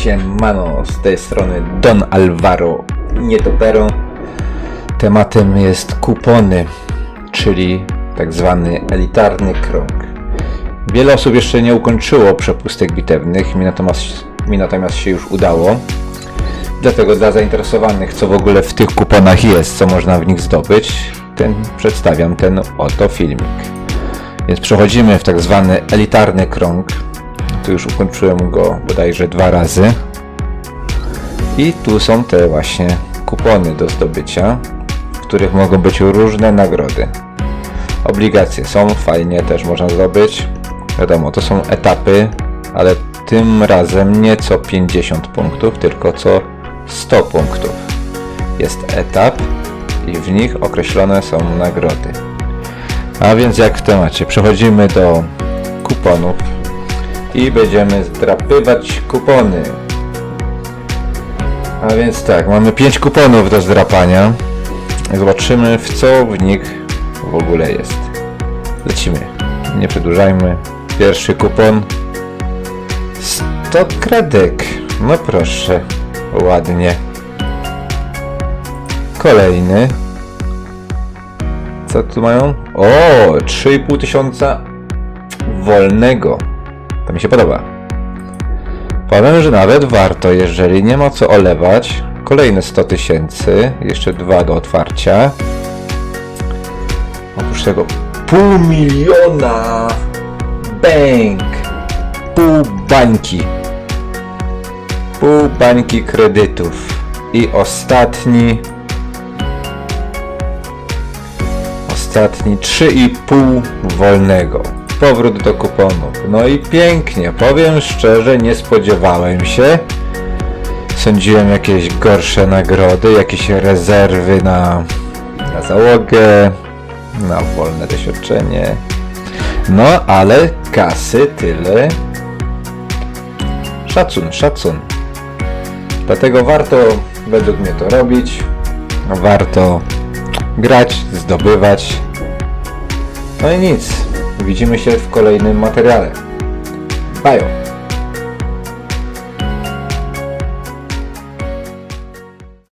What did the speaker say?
Siemano, z tej strony Don Alvaro Nietopero. Tematem jest kupony, czyli tak zwany elitarny krąg. Wiele osób jeszcze nie ukończyło przepustek bitewnych, mi natomiast, mi natomiast się już udało. Dlatego dla zainteresowanych, co w ogóle w tych kuponach jest, co można w nich zdobyć, ten przedstawiam ten oto filmik. Więc przechodzimy w tak zwany elitarny krąg. Już ukończyłem go bodajże dwa razy. I tu są te właśnie kupony do zdobycia, w których mogą być różne nagrody. Obligacje są, fajnie też można zdobyć. Wiadomo, to są etapy, ale tym razem nie co 50 punktów, tylko co 100 punktów. Jest etap i w nich określone są nagrody. A więc jak w temacie, przechodzimy do kuponów i będziemy zdrapywać kupony. A więc tak, mamy 5 kuponów do zdrapania. Zobaczymy w co w nich w ogóle jest. Lecimy. Nie przedłużajmy. Pierwszy kupon. 100 kredek. No proszę. Ładnie. Kolejny. Co tu mają? O, 3,5 tysiąca wolnego. To mi się podoba. Powiem, że nawet warto, jeżeli nie ma co olewać. Kolejne 100 tysięcy, jeszcze dwa do otwarcia. Oprócz tego pół miliona bank. Pół bańki. Pół bańki kredytów. I ostatni Ostatni 3,5 wolnego. Powrót do kuponów. No i pięknie. Powiem szczerze, nie spodziewałem się. Sądziłem jakieś gorsze nagrody, jakieś rezerwy na, na załogę, na wolne doświadczenie. No ale kasy tyle. Szacun, szacun. Dlatego warto według mnie to robić. Warto grać, zdobywać. No i nic. Widzimy się w kolejnym materiale. Bajo!